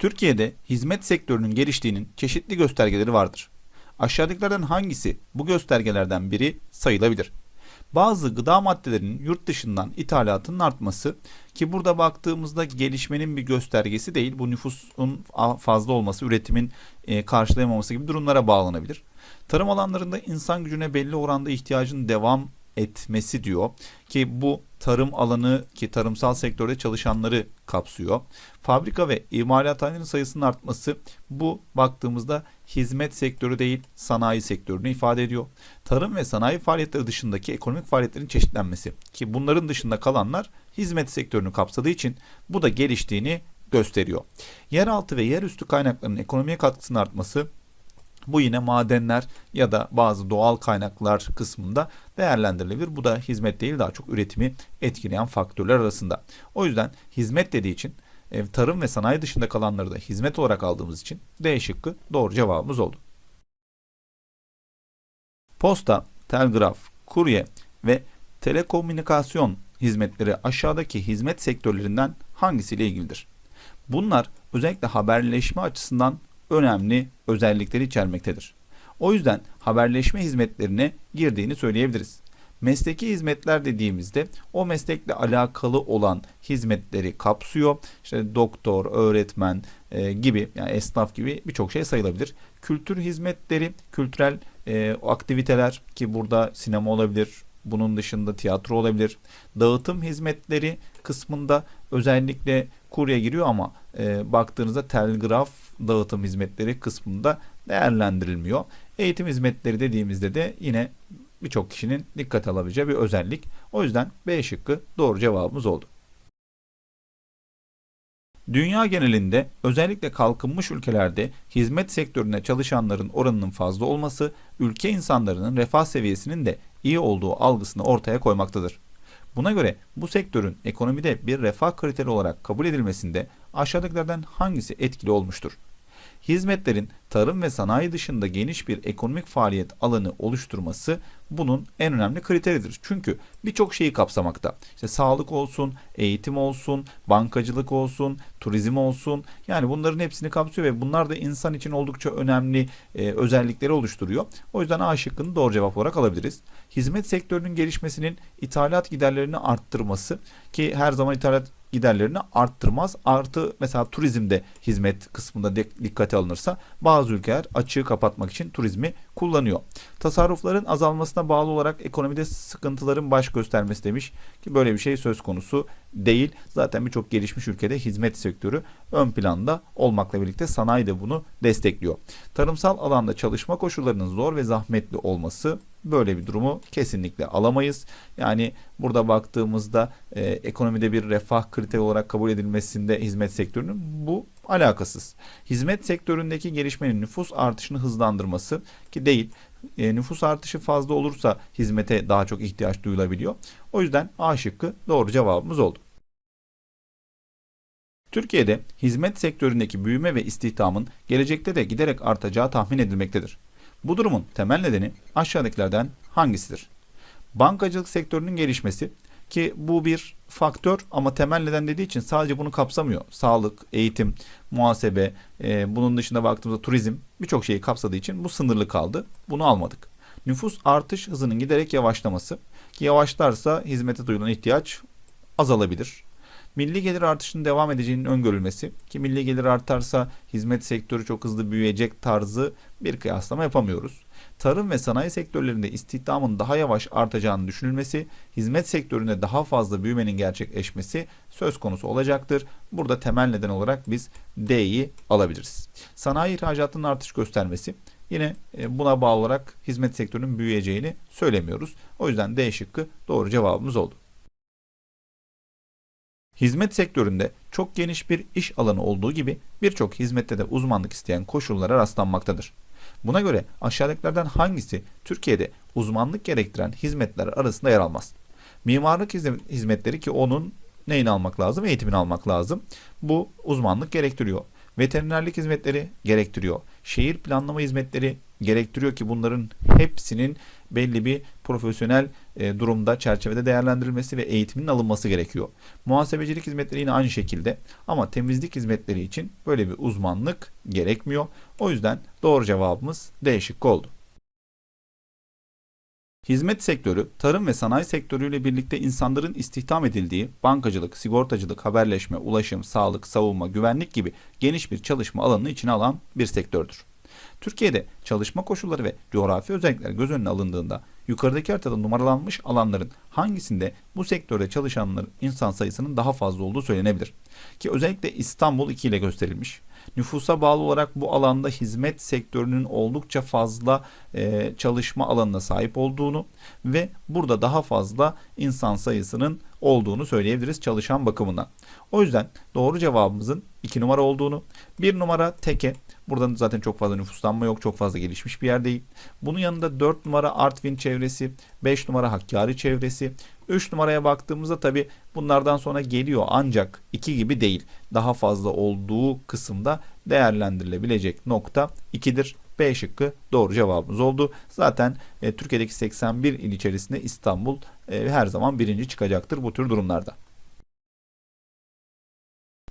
Türkiye'de hizmet sektörünün geliştiğinin çeşitli göstergeleri vardır. Aşağıdakilerden hangisi bu göstergelerden biri sayılabilir? Bazı gıda maddelerinin yurt dışından ithalatının artması ki burada baktığımızda gelişmenin bir göstergesi değil bu nüfusun fazla olması, üretimin e, karşılayamaması gibi durumlara bağlanabilir. Tarım alanlarında insan gücüne belli oranda ihtiyacın devam etmesi diyor ki bu tarım alanı ki tarımsal sektörde çalışanları kapsıyor. Fabrika ve imalathanenin sayısının artması bu baktığımızda hizmet sektörü değil sanayi sektörünü ifade ediyor. Tarım ve sanayi faaliyetleri dışındaki ekonomik faaliyetlerin çeşitlenmesi ki bunların dışında kalanlar hizmet sektörünü kapsadığı için bu da geliştiğini gösteriyor. Yeraltı ve yerüstü kaynaklarının ekonomiye katkısının artması bu yine madenler ya da bazı doğal kaynaklar kısmında değerlendirilebilir. Bu da hizmet değil daha çok üretimi etkileyen faktörler arasında. O yüzden hizmet dediği için e, tarım ve sanayi dışında kalanları da hizmet olarak aldığımız için D şıkkı doğru cevabımız oldu. Posta, telgraf, kurye ve telekomünikasyon hizmetleri aşağıdaki hizmet sektörlerinden hangisiyle ilgilidir? Bunlar özellikle haberleşme açısından önemli özellikleri içermektedir. O yüzden haberleşme hizmetlerine girdiğini söyleyebiliriz. Mesleki hizmetler dediğimizde o meslekle alakalı olan hizmetleri kapsıyor. İşte doktor, öğretmen e, gibi yani esnaf gibi birçok şey sayılabilir. Kültür hizmetleri, kültürel e, aktiviteler ki burada sinema olabilir, bunun dışında tiyatro olabilir. Dağıtım hizmetleri kısmında özellikle kurye giriyor ama e, baktığınızda telgraf dağıtım hizmetleri kısmında değerlendirilmiyor. Eğitim hizmetleri dediğimizde de yine birçok kişinin dikkat alabileceği bir özellik. O yüzden B şıkkı doğru cevabımız oldu. Dünya genelinde özellikle kalkınmış ülkelerde hizmet sektöründe çalışanların oranının fazla olması ülke insanlarının refah seviyesinin de iyi olduğu algısını ortaya koymaktadır. Buna göre bu sektörün ekonomide bir refah kriteri olarak kabul edilmesinde aşağıdakilerden hangisi etkili olmuştur? Hizmetlerin tarım ve sanayi dışında geniş bir ekonomik faaliyet alanı oluşturması bunun en önemli kriteridir. Çünkü birçok şeyi kapsamakta. İşte sağlık olsun, eğitim olsun, bankacılık olsun, turizm olsun. Yani bunların hepsini kapsıyor ve bunlar da insan için oldukça önemli e, özellikleri oluşturuyor. O yüzden A şıkkını doğru cevap olarak alabiliriz. Hizmet sektörünün gelişmesinin ithalat giderlerini arttırması ki her zaman ithalat giderlerini arttırmaz. Artı mesela turizmde hizmet kısmında dikkate alınırsa bazı ülkeler açığı kapatmak için turizmi kullanıyor. Tasarrufların azalmasına bağlı olarak ekonomide sıkıntıların baş göstermesi demiş ki böyle bir şey söz konusu değil. Zaten birçok gelişmiş ülkede hizmet sektörü ön planda olmakla birlikte sanayi de bunu destekliyor. Tarımsal alanda çalışma koşullarının zor ve zahmetli olması böyle bir durumu kesinlikle alamayız. Yani burada baktığımızda e, ekonomide bir refah kriteri olarak kabul edilmesinde hizmet sektörünün bu alakasız. Hizmet sektöründeki gelişmenin nüfus artışını hızlandırması ki değil e, nüfus artışı fazla olursa hizmete daha çok ihtiyaç duyulabiliyor. O yüzden A şıkkı doğru cevabımız oldu. Türkiye'de hizmet sektöründeki büyüme ve istihdamın gelecekte de giderek artacağı tahmin edilmektedir. Bu durumun temel nedeni aşağıdakilerden hangisidir? Bankacılık sektörünün gelişmesi ki bu bir faktör ama temel neden dediği için sadece bunu kapsamıyor. Sağlık, eğitim, muhasebe, e, bunun dışında baktığımızda turizm birçok şeyi kapsadığı için bu sınırlı kaldı. Bunu almadık. Nüfus artış hızının giderek yavaşlaması ki yavaşlarsa hizmete duyulan ihtiyaç azalabilir. Milli gelir artışının devam edeceğinin öngörülmesi ki milli gelir artarsa hizmet sektörü çok hızlı büyüyecek tarzı bir kıyaslama yapamıyoruz. Tarım ve sanayi sektörlerinde istihdamın daha yavaş artacağını düşünülmesi, hizmet sektöründe daha fazla büyümenin gerçekleşmesi söz konusu olacaktır. Burada temel neden olarak biz D'yi alabiliriz. Sanayi ihracatının artış göstermesi yine e, buna bağlı olarak hizmet sektörünün büyüyeceğini söylemiyoruz. O yüzden D şıkkı doğru cevabımız oldu. Hizmet sektöründe çok geniş bir iş alanı olduğu gibi birçok hizmette de uzmanlık isteyen koşullara rastlanmaktadır. Buna göre aşağıdakilerden hangisi Türkiye'de uzmanlık gerektiren hizmetler arasında yer almaz? Mimarlık hizmetleri ki onun neyini almak lazım? Eğitimini almak lazım. Bu uzmanlık gerektiriyor. Veterinerlik hizmetleri gerektiriyor. Şehir planlama hizmetleri gerektiriyor ki bunların hepsinin belli bir profesyonel e, durumda çerçevede değerlendirilmesi ve eğitiminin alınması gerekiyor. Muhasebecilik hizmetleri yine aynı şekilde ama temizlik hizmetleri için böyle bir uzmanlık gerekmiyor. O yüzden doğru cevabımız D şıkkı oldu. Hizmet sektörü, tarım ve sanayi sektörüyle birlikte insanların istihdam edildiği bankacılık, sigortacılık, haberleşme, ulaşım, sağlık, savunma, güvenlik gibi geniş bir çalışma alanını içine alan bir sektördür. Türkiye'de çalışma koşulları ve coğrafi özellikler göz önüne alındığında yukarıdaki haritada numaralanmış alanların hangisinde bu sektörde çalışanların insan sayısının daha fazla olduğu söylenebilir. Ki özellikle İstanbul 2 ile gösterilmiş. Nüfusa bağlı olarak bu alanda hizmet sektörünün oldukça fazla e, çalışma alanına sahip olduğunu ve burada daha fazla insan sayısının olduğunu söyleyebiliriz çalışan bakımından. O yüzden doğru cevabımızın 2 numara olduğunu, 1 numara teke, Burada zaten çok fazla nüfuslanma yok. Çok fazla gelişmiş bir yer değil. Bunun yanında 4 numara Artvin çevresi, 5 numara Hakkari çevresi. 3 numaraya baktığımızda tabi bunlardan sonra geliyor ancak 2 gibi değil. Daha fazla olduğu kısımda değerlendirilebilecek nokta 2'dir. B şıkkı doğru cevabımız oldu. Zaten e, Türkiye'deki 81 il içerisinde İstanbul e, her zaman birinci çıkacaktır bu tür durumlarda.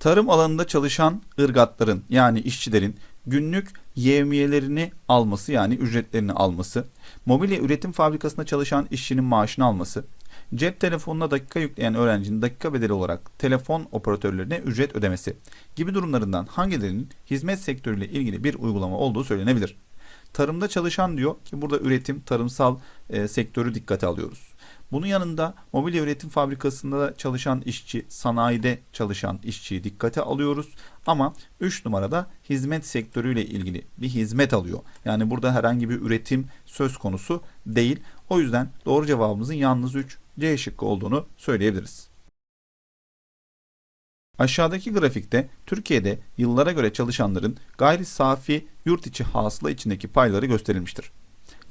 Tarım alanında çalışan ırgatların yani işçilerin günlük yevmiyelerini alması yani ücretlerini alması, mobilya üretim fabrikasında çalışan işçinin maaşını alması, cep telefonuna dakika yükleyen öğrencinin dakika bedeli olarak telefon operatörlerine ücret ödemesi gibi durumlarından hangilerinin hizmet sektörüyle ilgili bir uygulama olduğu söylenebilir. Tarımda çalışan diyor ki burada üretim, tarımsal e, sektörü dikkate alıyoruz. Bunun yanında mobilya üretim fabrikasında çalışan işçi, sanayide çalışan işçiyi dikkate alıyoruz. Ama 3 numarada hizmet sektörüyle ilgili bir hizmet alıyor. Yani burada herhangi bir üretim söz konusu değil. O yüzden doğru cevabımızın yalnız 3 C şıkkı olduğunu söyleyebiliriz. Aşağıdaki grafikte Türkiye'de yıllara göre çalışanların gayri safi yurt içi hasıla içindeki payları gösterilmiştir.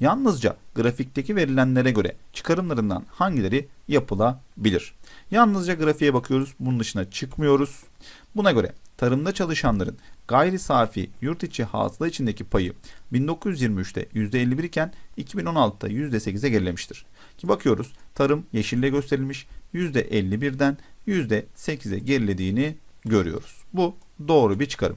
Yalnızca grafikteki verilenlere göre çıkarımlarından hangileri yapılabilir? Yalnızca grafiğe bakıyoruz. Bunun dışına çıkmıyoruz. Buna göre tarımda çalışanların gayri safi yurt içi hasıla içindeki payı 1923'te %51 iken 2016'da %8'e gerilemiştir. Ki bakıyoruz tarım yeşille gösterilmiş %51'den %8'e gerilediğini görüyoruz. Bu doğru bir çıkarım.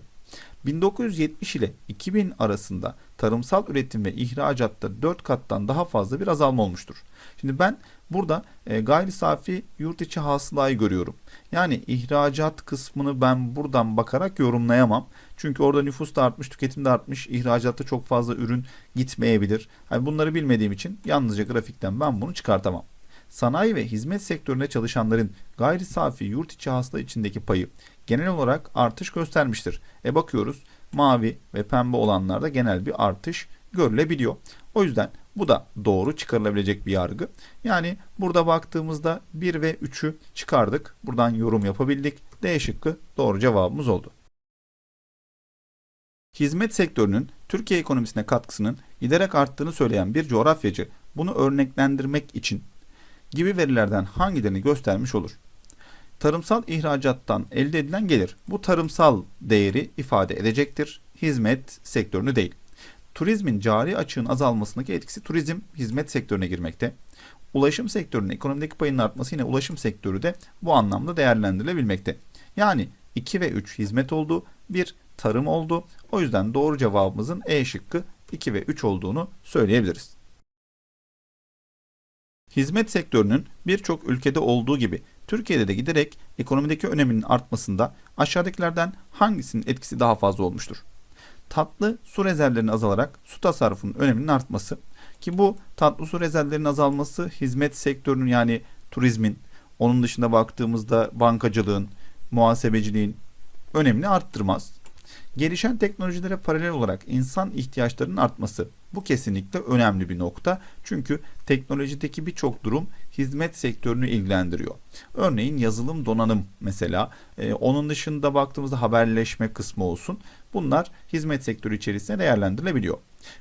1970 ile 2000 arasında tarımsal üretim ve ihracatta 4 kattan daha fazla bir azalma olmuştur. Şimdi ben burada e, gayri safi yurt içi hasılayı görüyorum. Yani ihracat kısmını ben buradan bakarak yorumlayamam. Çünkü orada nüfus da artmış, tüketim de artmış, ihracatta çok fazla ürün gitmeyebilir. Yani bunları bilmediğim için yalnızca grafikten ben bunu çıkartamam. Sanayi ve hizmet sektöründe çalışanların gayri safi yurt içi hasıla içindeki payı genel olarak artış göstermiştir. E bakıyoruz mavi ve pembe olanlarda genel bir artış görülebiliyor. O yüzden bu da doğru çıkarılabilecek bir yargı. Yani burada baktığımızda 1 ve 3'ü çıkardık. Buradan yorum yapabildik. D şıkkı doğru cevabımız oldu. Hizmet sektörünün Türkiye ekonomisine katkısının giderek arttığını söyleyen bir coğrafyacı bunu örneklendirmek için gibi verilerden hangilerini göstermiş olur? Tarımsal ihracattan elde edilen gelir bu tarımsal değeri ifade edecektir. Hizmet sektörünü değil. Turizmin cari açığın azalmasındaki etkisi turizm hizmet sektörüne girmekte. Ulaşım sektörünün ekonomideki payının artması yine ulaşım sektörü de bu anlamda değerlendirilebilmekte. Yani 2 ve 3 hizmet oldu, 1 tarım oldu. O yüzden doğru cevabımızın E şıkkı 2 ve 3 olduğunu söyleyebiliriz. Hizmet sektörünün birçok ülkede olduğu gibi Türkiye'de de giderek ekonomideki öneminin artmasında aşağıdakilerden hangisinin etkisi daha fazla olmuştur? Tatlı su rezervlerinin azalarak su tasarrufunun öneminin artması ki bu tatlı su rezervlerinin azalması hizmet sektörünün yani turizmin, onun dışında baktığımızda bankacılığın, muhasebeciliğin önemini arttırmaz. Gelişen teknolojilere paralel olarak insan ihtiyaçlarının artması bu kesinlikle önemli bir nokta. Çünkü teknolojideki birçok durum hizmet sektörünü ilgilendiriyor. Örneğin yazılım donanım mesela. E, onun dışında baktığımızda haberleşme kısmı olsun. Bunlar hizmet sektörü içerisinde değerlendirilebiliyor.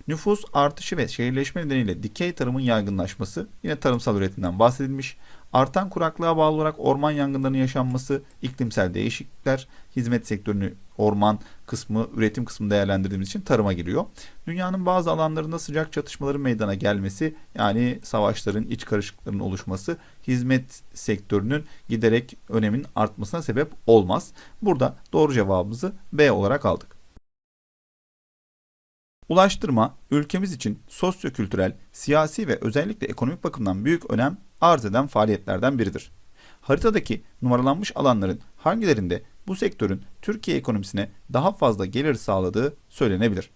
Nüfus artışı ve şehirleşme nedeniyle dikey tarımın yaygınlaşması yine tarımsal üretimden bahsedilmiş. Artan kuraklığa bağlı olarak orman yangınlarının yaşanması, iklimsel değişiklikler, hizmet sektörünü orman kısmı, üretim kısmı değerlendirdiğimiz için tarıma giriyor. Dünyanın bazı alanlarında sıcak çatışmaların meydana gelmesi, yani savaşların, iç karışıklıkların oluşması hizmet sektörünün giderek önemin artmasına sebep olmaz. Burada doğru cevabımızı B olarak aldık. Ulaştırma ülkemiz için sosyokültürel, siyasi ve özellikle ekonomik bakımdan büyük önem arz eden faaliyetlerden biridir. Haritadaki numaralanmış alanların hangilerinde bu sektörün Türkiye ekonomisine daha fazla gelir sağladığı söylenebilir.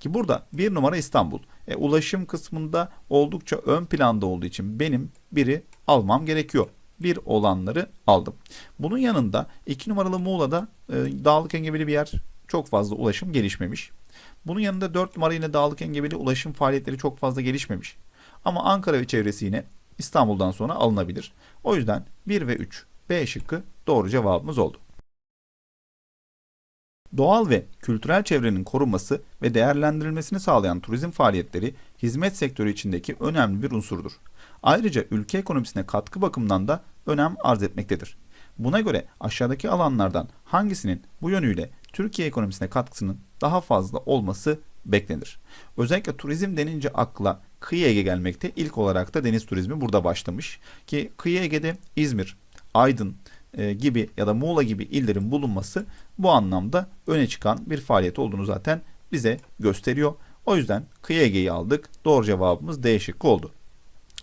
Ki burada bir numara İstanbul. E, ulaşım kısmında oldukça ön planda olduğu için benim biri almam gerekiyor. Bir olanları aldım. Bunun yanında iki numaralı Muğla'da e, dağlık engebeli bir yer çok fazla ulaşım gelişmemiş. Bunun yanında 4 numara yine dağlık engebeli ulaşım faaliyetleri çok fazla gelişmemiş. Ama Ankara ve çevresi yine İstanbul'dan sonra alınabilir. O yüzden 1 ve 3 B şıkkı doğru cevabımız oldu. Doğal ve kültürel çevrenin korunması ve değerlendirilmesini sağlayan turizm faaliyetleri hizmet sektörü içindeki önemli bir unsurdur. Ayrıca ülke ekonomisine katkı bakımından da önem arz etmektedir. Buna göre aşağıdaki alanlardan hangisinin bu yönüyle Türkiye ekonomisine katkısının daha fazla olması beklenir. Özellikle turizm denince akla kıyı Ege gelmekte. İlk olarak da deniz turizmi burada başlamış. Ki kıyı Ege'de İzmir, Aydın e, gibi ya da Muğla gibi illerin bulunması bu anlamda öne çıkan bir faaliyet olduğunu zaten bize gösteriyor. O yüzden kıyı Ege'yi aldık. Doğru cevabımız D şıkkı oldu.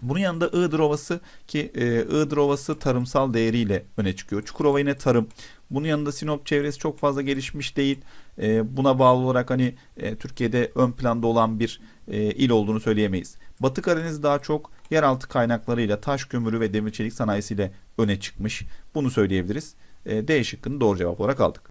Bunun yanında Iğdır Ovası ki e, Iğdır Ovası tarımsal değeriyle öne çıkıyor. Çukurova yine tarım. Bunun yanında Sinop çevresi çok fazla gelişmiş değil. E, buna bağlı olarak hani e, Türkiye'de ön planda olan bir e, il olduğunu söyleyemeyiz. Batı Karadeniz daha çok yeraltı kaynaklarıyla taş kömürü ve demir çelik sanayisiyle öne çıkmış. Bunu söyleyebiliriz. E, D şıkkını doğru cevap olarak aldık.